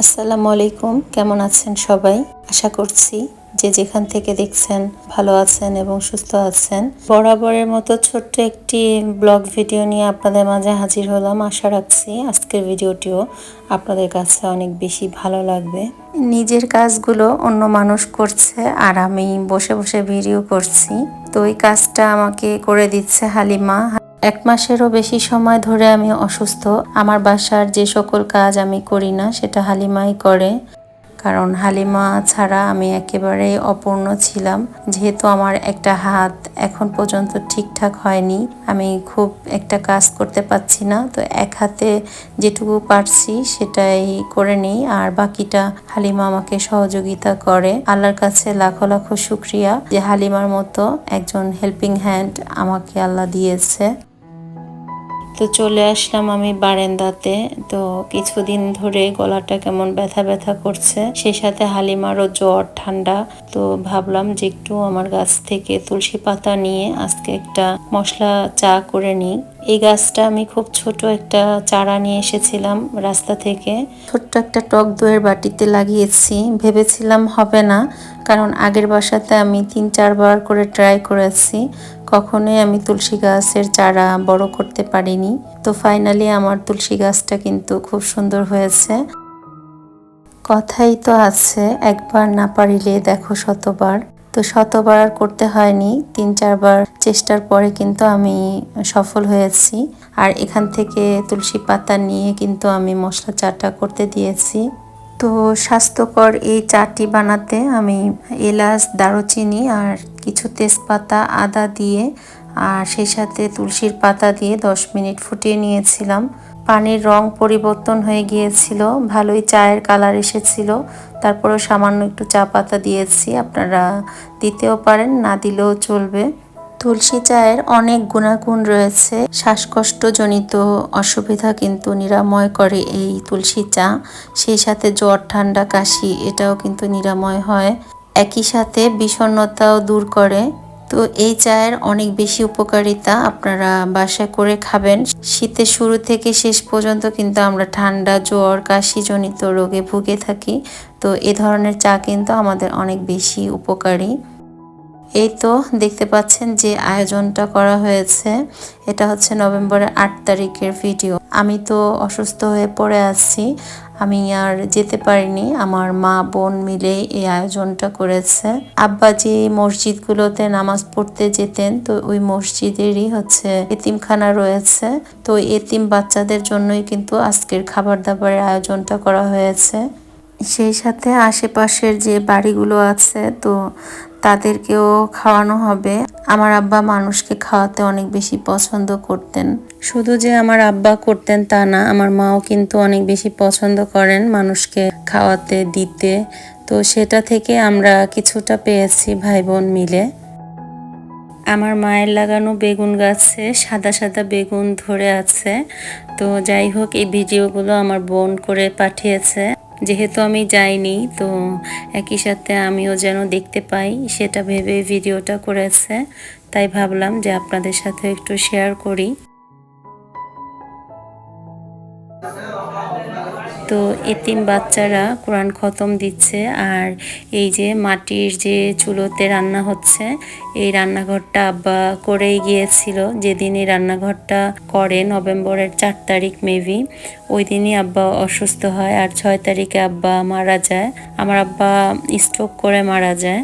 আসসালামু আলাইকুম, কেমন আছেন সবাই? আশা করছি যে যেখান থেকে দেখছেন ভালো আছেন এবং সুস্থ আছেন। বরাবরের মতো ছোট্ট একটি ব্লগ ভিডিও নিয়ে আপনাদের মাঝে হাজির হলাম। আশা রাখছি আজকের ভিডিওটিও আপনাদের কাছে অনেক বেশি ভালো লাগবে। নিজের কাজগুলো অন্য মানুষ করছে আর আমি বসে বসে ভিডিও করছি। তো এই কাজটা আমাকে করে দিচ্ছে হালিমা। এক মাসেরও বেশি সময় ধরে আমি অসুস্থ। আমার বাসার যে সকল কাজ আমি করি না, সেটা হালিমাই করে। কারণ হালিমা ছাড়া আমি একেবারে অপূর্ণ ছিলাম। যেহেতু আমার একটা হাত এখন পর্যন্ত ঠিকঠাক হয়নি, আমি খুব একটা কাজ করতে পারছি না। তো এক হাতে যেটুকু পারছি সেটাই করে নিই, আর বাকিটা হালিমা আমাকে সহযোগিতা করে। আল্লাহর কাছে লাখো লাখো শুক্রিয়া যে হালিমার মতো একজন হেল্পিং হ্যান্ড আমাকে আল্লাহ দিয়েছে। তো চলে আসলাম আমি বারেন্দাতে। তো কিছুদিন ধরে গলাটা কেমন ব্যথা ব্যথা করছে। সেই সাথে হালিমারও জ্বর, ঠান্ডা। তো ভাবলাম যে একটু আমার গাছ থেকে তুলসী পাতা নিয়ে আজকে একটা মশলা চা করে নিই। এই গাছটা আমি খুব ছোট একটা চারা নিয়ে এসেছিলাম রাস্তা থেকে। ছোট্ট একটা টক দইয়ের বাটিতে লাগিয়েছি। ভেবেছিলাম হবে না, কারণ আগের বাসাতে আমি তিন, চারবার করে ট্রাই করেছি। কখনোই আমি তুলসী গাছের চারা বড় করতে পারিনি। তো ফাইনালি আমার তুলসী গাছটা কিন্তু খুব সুন্দর হয়েছে। কথাই তো আছে, একবার না পারিলে দেখো শতবার। তো শতবার আর করতে হয়নি, তিন চারবার চেষ্টার পরে কিন্তু আমি সফল হয়েছি। আর এখান থেকে তুলসী পাতা নিয়ে কিন্তু আমি মশলা চাটা করতে দিয়েছি। তো স্বাস্থ্যকর এই চাটি বানাতে আমি এলাচ, দারুচিনি আর কিছু তেজপাতা, আদা দিয়ে আর সেই সাথে তুলসীর পাতা দিয়ে দশ মিনিট ফুটিয়ে নিয়েছিলাম। পানির রং পরিবর্তন হয়ে গিয়েছিল, ভালোই চায়ের কালার এসেছিল। তারপরেও সামান্য একটু চা পাতা দিয়েছি, আপনারা দিতেও পারেন, না দিলেও চলবে। তুলসী চায়ের অনেক গুণাগুণ রয়েছে। শ্বাসকষ্টজনিত অসুবিধা কিন্তু নিরাময় করে এই তুলসী চা। সেই সাথে জ্বর, ঠান্ডা, কাশি, এটাও কিন্তু নিরাময় হয়। একই সাথে বিষণ্ণতাও দূর করে। তো এই চায়ের অনেক বেশি উপকারিতা আপনারা বাসা করে খাবেন। শীতের শুরু থেকে শেষ পর্যন্ত কিন্তু আমরা ঠান্ডা, জ্বর, কাশিজনিত রোগে ভুগে থাকি। তো এ ধরনের চা কিন্তু আমাদের অনেক বেশি উপকারী। এই তো দেখতে পাচ্ছেন যে আয়োজনটা করা হয়েছে। এটা হচ্ছে নভেম্বরের আট তারিখের ভিডিও। আমি তো অসুস্থ হয়ে পড়ে আছি। আমি আর যেতে পারিনি। আমার মা, বোন মিলে এই আয়োজনটা করেছে। আব্বা যে মসজিদগুলোতে নামাজ পড়তে যেতেন, তো ওই মসজিদেরই হচ্ছে এতিমখানা রয়েছে। তো এতিম বাচ্চাদের জন্যই কিন্তু আজকের খাবার দাবারের আয়োজনটা করা হয়েছে। সেই সাথে আশেপাশের যে বাড়িগুলো আছে, তো তাদেরকেও খাওয়ানো হবে। আমার আব্বা মানুষকে খাওয়াতে অনেক বেশি পছন্দ করতেন। শুধু যে আমার আব্বা করতেন তা না, আমার মাও কিন্তু অনেক বেশি পছন্দ করেন মানুষকে খাওয়াতে, দিতে। তো সেটা থেকে আমরা কিছুটা পেয়েছি ভাই বোন মিলে। আমার মায়ের লাগানো বেগুন গাছে সাদা সাদা বেগুন ধরে আছে। তো যাই হোক, এই ভিডিওগুলো আমার বোন করে পাঠিয়েছে। যেহেতু আমি যাইনি, তো একই সাথে আমিও যেন দেখতে পাই, সেটা ভেবে ভিডিওটা করেছে। তাই ভাবলাম যে আপনাদের সাথে একটু শেয়ার করি। তো এতিম বাচ্চারা কোরআন খতম দিচ্ছে। আর এই যে মাটির যে চুলোতে রান্না হচ্ছে, এই রান্নাঘরটা আব্বা করেই গিয়েছিল। যেদিন এই রান্নাঘরটা করে নভেম্বরের চার তারিখ মেবি, ওই দিনই আব্বা অসুস্থ হয় আর ছয় তারিখে আব্বা মারা যায়। আমার আব্বা স্ট্রোক করে মারা যায়।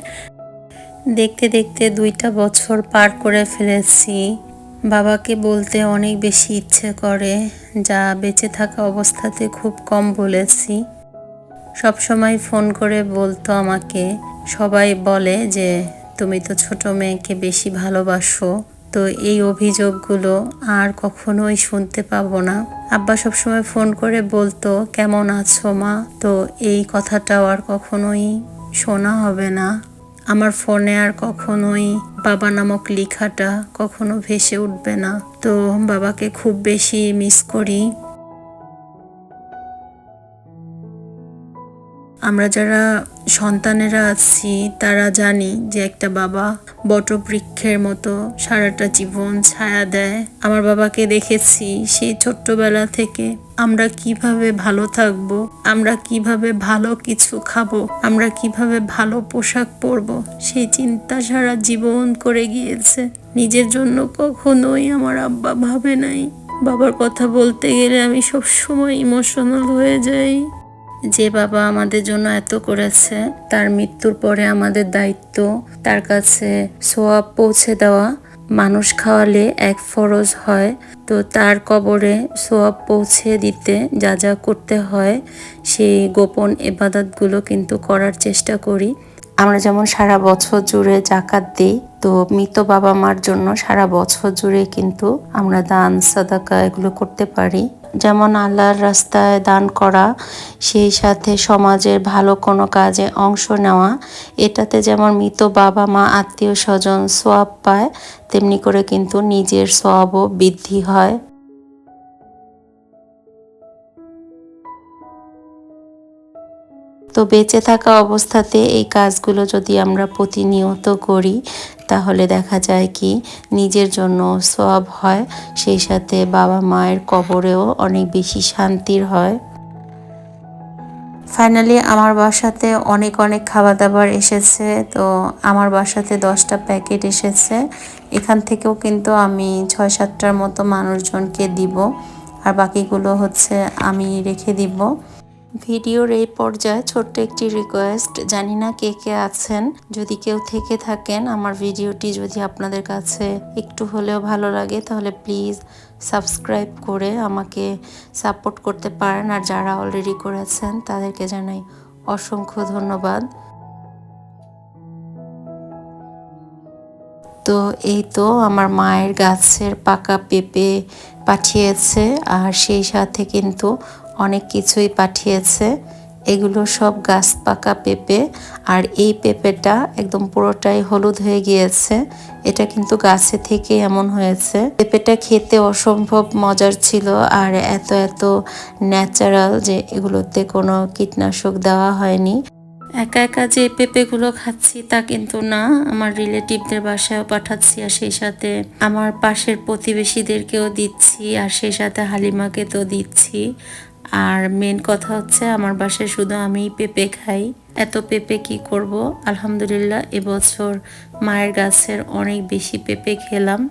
দেখতে দেখতে দুইটা বছর পার করে ফেলেছি। বাবাকে বলতে অনেক বেশি ইচ্ছে করে, যা বেঁচে থাকা অবস্থাতে খুব কম বলেছি। সব সময় ফোন করে বলতো আমাকে, সবাই বলে যে, তুমি তো ছোট মেয়েকে বেশি ভালোবাসো, তো এই অভিযোগগুলো আর কখনোই শুনতে পাবো না। আব্বা সবসময় ফোন করে বলতো, কেমন আছো মা? তো এই কথাটাও আর কখনোই শোনা হবে না। আমার ফোনে আর কখনোই বাবা নামক লেখাটা কখনো ভেসে উঠবে না। তো বাবাকে খুব বেশি মিস করি। আমরা যারা সন্তানেরা আছি, তারা জানি যে একটা বাবা বটবৃক্ষের মতো সারাটা জীবন ছায়া দেয়। আমার বাবাকে দেখেছি সেই ছোট্টবেলা থেকে আমরা কীভাবে ভালো থাকব, আমরা কীভাবে ভালো কিছু খাব, আমরা কীভাবে ভালো পোশাক পরবো, সেই চিন্তা সারা জীবন করে গিয়েছে। নিজের জন্য কখনোই আমার আব্বা ভাবে নাই। বাবার কথা বলতে গেলে আমি সব সময় ইমোশনাল হয়ে যাই। যে বাবা আমাদের জন্য এত করেছে, তার মৃত্যুর পরে আমাদের দায়িত্ব, তার কাছে সোয়াব পৌঁছে দেওয়া, মানুষ খাওয়ালে এক ফরজ হয়। তো তার কবরে সোয়াব পৌঁছে দিতে যা যা করতে হয়, সেই গোপন এবাদতগুলো কিন্তু করার চেষ্টা করি। আমরা যেমন সারা বছর জুড়ে জাকাত দিই, তো মৃত বাবা মার জন্য সারা বছর জুড়ে কিন্তু আমরা দান, সাদাকা এগুলো করতে পারি। যেমন আল্লাহর রাস্তায় দান করা, সেই সাথে সমাজের ভালো কোনো কাজে অংশ নেওয়া, এটাতে যেমন মৃত বাবা, মা, আত্মীয় স্বজন সোয়াব পায়, তেমনি করে কিন্তু নিজের সোয়াবও বৃদ্ধি হয়। তো বেঁচে থাকা অবস্থাতে এই কাজগুলো যদি আমরা প্রতিনিয়ত করি তাহলে দেখা যায় কি নিজের জন্য সব হয়, সেই সাথে বাবা মায়ের কবরেও অনেক বেশি শান্তির হয়। ফাইনালি আমার বাসাতে অনেক অনেক খাবার দাবার এসেছে, তো আমার বাসাতে দশটা প্যাকেট এসেছে। এখান থেকেও কিন্তু আমি ছয়, সাতটার মতো মানুষজনকে দিব, আর বাকিগুলো হচ্ছে আমি রেখে দিব। ভিডিওর এই পর্যায়ে ছোট্ট একটি রিকোয়েস্ট জানি না কে কে আছেন, যদি কেউ থেকে থাকেন, আমার ভিডিওটি যদি আপনাদের কাছে একটু হলেও ভালো লাগে, তাহলে প্লিজ সাবস্ক্রাইব করে আমাকে সাপোর্ট করতে পারেন। আর যারা অলরেডি করেছেন, তাদেরকে জানাই অসংখ্য ধন্যবাদ। তো এই তো আমার মায়ের গাছের পাকা পেঁপে পাঠিয়েছে, আর সেই সাথে কিন্তু অনেক কিছুই পাঠিয়েছে। এগুলো সব গাছ পাকা পেঁপে, আর এই পেঁপেটা একদম পুরোটাই হলুদ হয়ে গিয়েছে। এটা কিন্তু গাছে থেকে এমন হয়েছে। পেঁপেটা খেতে অসম্ভব মজার ছিল, আর এত এত ন্যাচারাল যে এগুলোতে কোনো কীটনাশক দেওয়া হয়নি। একা একা যে পেঁপেগুলো খাচ্ছি তা কিন্তু না, আমার রিলেটিভদের বাসায়ও পাঠাচ্ছি আর সেই সাথে আমার পাশের প্রতিবেশীদেরকেও দিচ্ছি, আর সেই সাথে হালিমাকে তো দিচ্ছি। আর মেন কথা হচ্ছে আমার বাসায় শুধু আমি পেঁপে খাই। এত পেঁপে কি করব? আলহামদুলিল্লাহ, এবছর মায়ের গাছের অনেক বেশি পেঁপে খেলাম।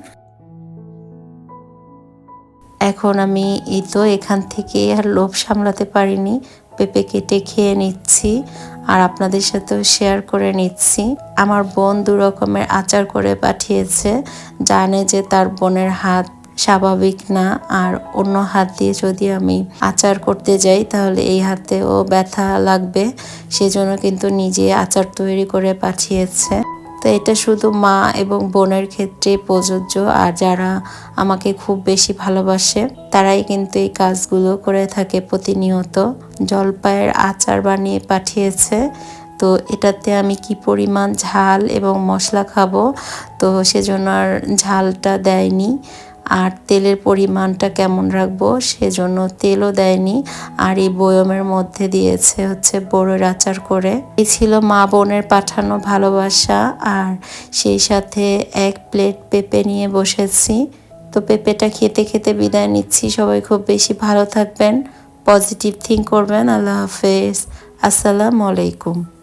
এখন আমি এই তো এখান থেকে আর লোভ সামলাতে পারিনি। পেঁপে কেটে খেয়ে নিচ্ছি আর আপনাদের সাথেও শেয়ার করে নিচ্ছি। আমার বোন দু রকমের আচার করে পাঠিয়েছে। জানে যে তার বোনের হাত স্বাভাবিক না। আর অন্য হাত দিয়ে যদি আমি আচার করতে যাই, তাহলে এই হাতেও ব্যথা লাগবে। সেজন্য কিন্তু নিজে আচার তৈরি করে পাঠিয়েছে। তো এটা শুধু মা এবং বোনের ক্ষেত্রে প্রযোজ্য। আর যারা আমাকে খুব বেশি ভালোবাসে, তারাই কিন্তু এই কাজগুলো করে থাকে প্রতিনিয়ত। জলপাইয়ের আচার বানিয়ে পাঠিয়েছে। তো এটাতে আমি কি পরিমাণ ঝাল এবং মশলা খাব? তো সেজন্য আর ঝালটা দেয়নি। আর তেলের পরিমাণটা কেমন রাখব সেজন্য তেলও দেয়নি, আর এই বয়মের মধ্যে দিয়েছে হচ্ছে বড়ের আচার করে। এই ছিল মা বোনের পাঠানো ভালোবাসা, আর সেই সাথে এক প্লেট পেঁপে নিয়ে বসেছি। তো পেঁপেটা খেতে খেতে বিদায় নিচ্ছি। সবাই খুব বেশি ভালো থাকবেন, পজিটিভ থিঙ্ক করবেন। আল্লাহ হাফেজ। আসসালামু আলাইকুম।